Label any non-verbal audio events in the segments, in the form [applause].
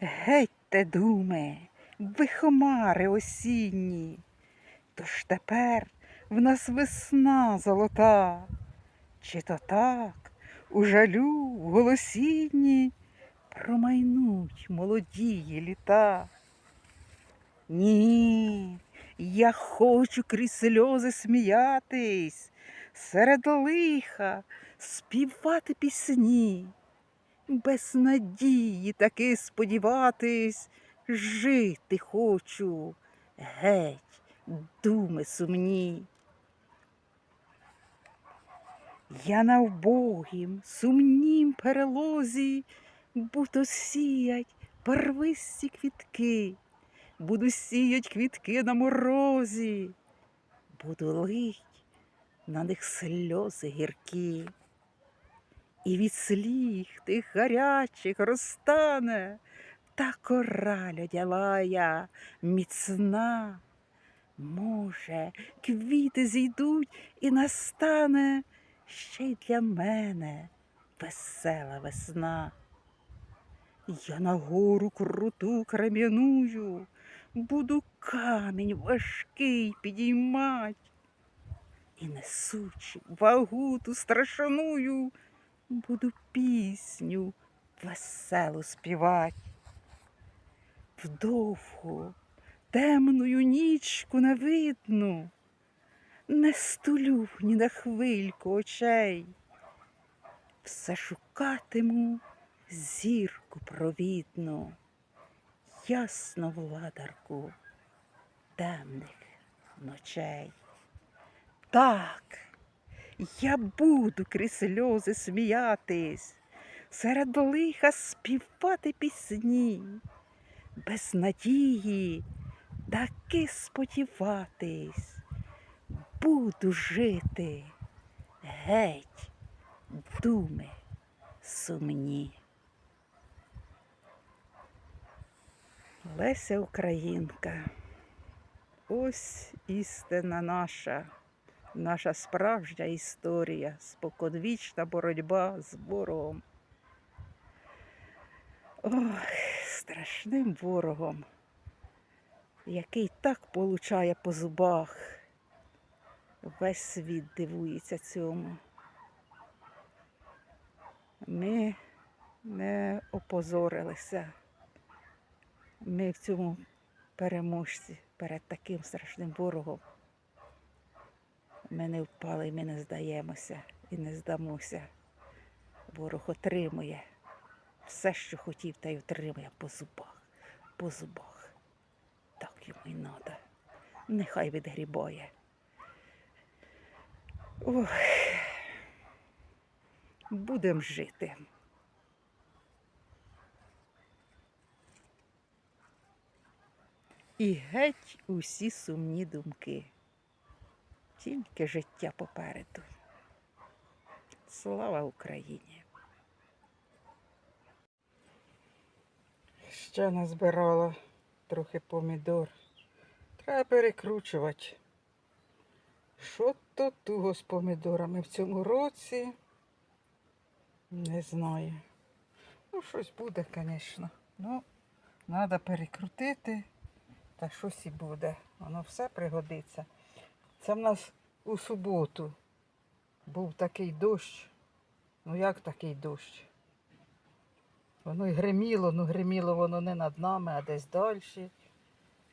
Гетьте, думе, ви хмари осінні, тож тепер в нас весна золота, чи то так у жалю в голосінні промайнуть молодії літа. Ні, я хочу крізь сльози сміятись, серед лиха співати пісні, без надії таки сподіватись, жити хочу, геть, думи сумні. Я на вбогім, сумнім перелозі буду сіять барвисті квітки, буду сіять квітки на морозі, буду лить на них сльози гіркі. І від сліг тих гарячих розтане та кора льодявая, міцна. Може, квіти зійдуть і настане ще й для мене весела весна. Я на гору круту крем'яную, буду камінь важкий підіймать, і несучи вагу ту страшаную, буду пісню веселу співать. Вдовгу темною нічку невидну, не стулю ні на хвильку очей, все шукатиму зірку провідну, ясну владарку темних ночей. Так, я буду крізь сльози сміятись, серед лиха співати пісні, без надії таки сподіватись, буду жити геть, думи сумні. Леся Українка, ось істина наша, наша справжня історія, споконвічна боротьба з ворогом. Ох, страшним ворогом, який так получає по зубах. Весь світ дивується цьому. Ми не опозорилися. Ми в цьому переможці перед таким страшним ворогом. Ми не впали, ми не здаємося і не здамося. Ворог отримує все, що хотів, та й отримує по зубах, по зубах. Так йому й надо. Нехай відгрібає. Ох, будемо жити. І геть усі сумні думки. Тільки життя попереду. Слава Україні! Ще назбирала трохи помідор. Треба перекручувати. Що то туго з помідорами в цьому році? Не знаю. Ну, щось буде, звісно. Ну, треба перекрутити, та щось і буде. Воно все пригодиться. Це в нас у суботу був такий дощ. Ну як такий дощ? Воно й гриміло, ну гриміло воно не над нами, а десь далі.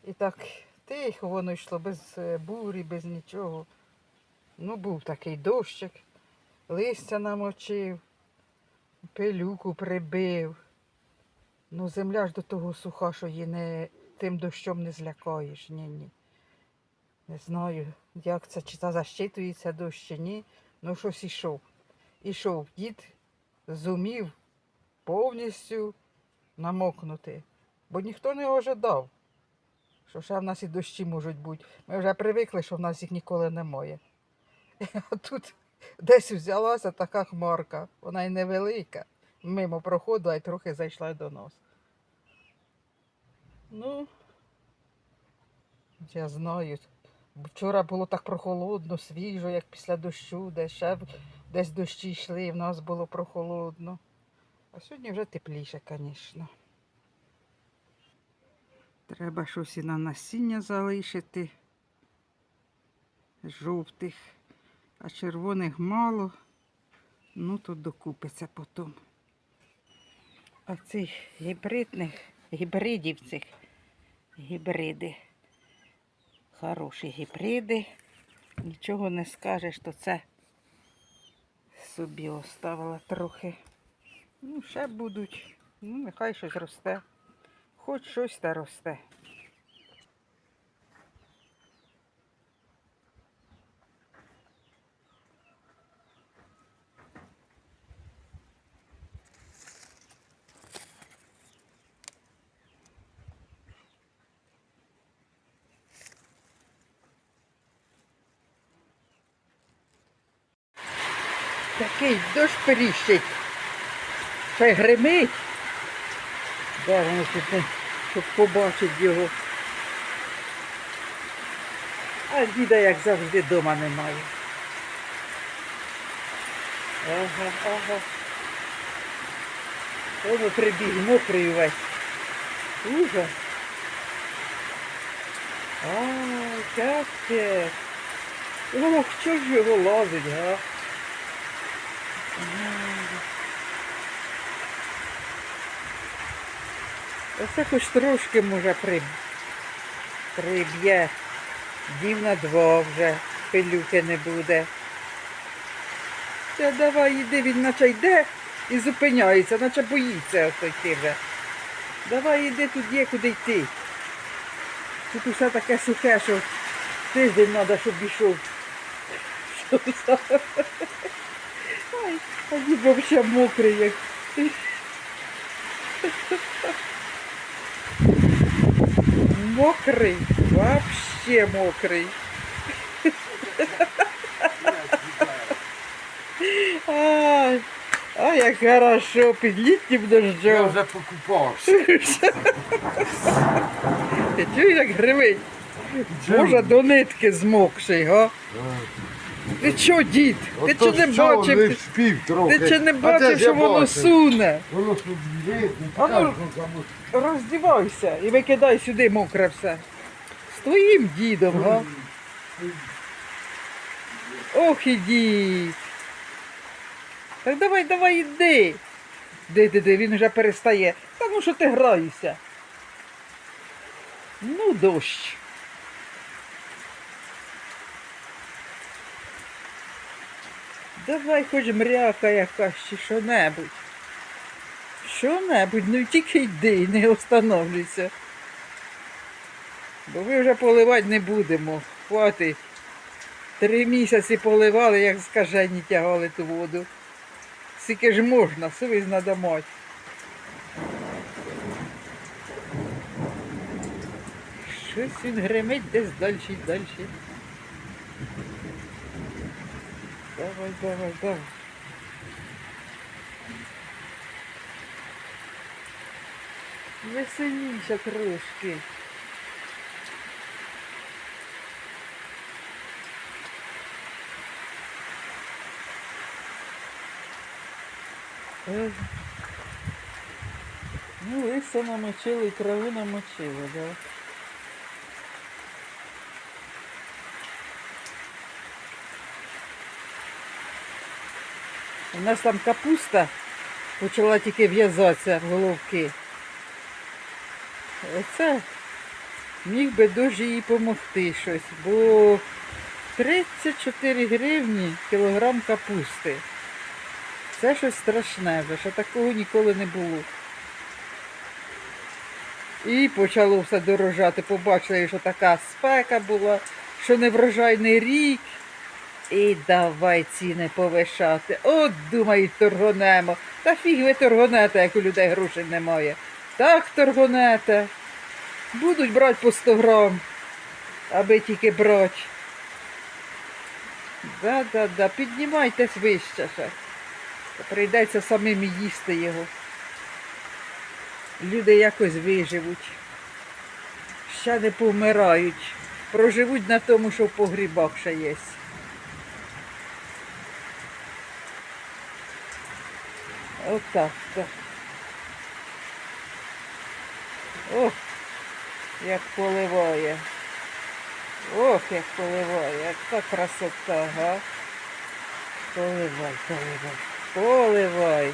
І так тихо воно йшло, без е, бурі, без нічого. Ну, був такий дощик, листя намочив, пилюку прибив. Ну, земля ж до того суха, що її не, тим дощом не злякаєш. Ні, ні. Не знаю, як це, чи це защитується дощ, чи ні. Ну, щось ішов. Ішов дід, зумів повністю намокнути. Бо ніхто не ожидав, що ще в нас і дощі можуть бути. Ми вже привикли, що в нас їх ніколи немає. [laughs] А тут десь взялася така хмарка, вона й невелика. Мимо проходила і трохи зайшла до нас. Ну, я знаю. Вчора було так прохолодно, свіжо, як після дощу, де ще десь дощі йшли, і в нас було прохолодно. А сьогодні вже тепліше, звісно. Треба щось і на насіння залишити. Жовтих, а червоних мало. Ну, то докупиться потім. А цих гібридних, гібридів цих гібриди. Хороші гібриди. Нічого не скажеш, то це собі оставила трохи. Ну, ще будуть. Ну, нехай щось росте. Хоч щось та росте. Такий дощ періщить. Й гримить. Воно тут, щоб побачити його. А діда, як завжди, дома немає. Ага, ага. Воно прибіг мокрий весь. Ужас. Ай, капець. Ох, що ж його лазить, га? Оце хоч трошки може при... приб'є. Дів на два вже, пилюки не буде. Та давай йди, він наче йде і зупиняється, наче боїться ото йти вже. Давай йди тут є куди йти. Тут усе таке сухе, що тиждень треба, щоб ішов. Ай, а дід взагалі мокрий як. Мокрий, вообще мокрий. Ай, а як хорошо під літнім Я дождем. вже покупався. Ти чуєш, як гримить? Може до нитки змокший, га? Ти чо, дід? Ти чи не бачив? Ти чи не бачив, що воно суне? Воно тут видно, А ну, покажу кому. Роздівайся і викидай сюди мокре все. З твоїм дідом, га? Ох і дід. Так давай, давай, іди. Де, де, де, він вже перестає. Та ну що ти граєшся? Ну, дощ. Давай хоч мряка якась чи що-небудь. Що-небудь, ну тільки йди, не остановлюйся. Бо ви вже поливати не будемо. Хватить. Три місяці поливали, як скажені тягали ту воду. Скільки ж можна, совість надо. Щось він гримить десь далі далі. Давай, давай, давай. Веселіше трошки. Ех. Ну, листя намочили, і траву намочили, да. У нас там капуста почала тільки в'язатися в головки. Оце міг би дуже їй допомогти щось, бо 34 гривні кілограм капусти. Це щось страшне, що такого ніколи не було. І почало все дорожати. Побачили, що така спека була, що неврожайний рік. І давай ціни повишати. От, думають, торгонемо. Та фіг ви торгонете, як у людей грошей немає. Так торгонете. Будуть брати по 100 грам, аби тільки брати. Да-да-да, піднімайтесь вище ще. Прийдеться самим їсти його. Люди якось виживуть. Ще не повмирають. Проживуть на тому, що в погрібах ще є. Отак, так. Ох, Як поливає. Ох, як поливає, яка красота, га. Поливай, поливай, поливай.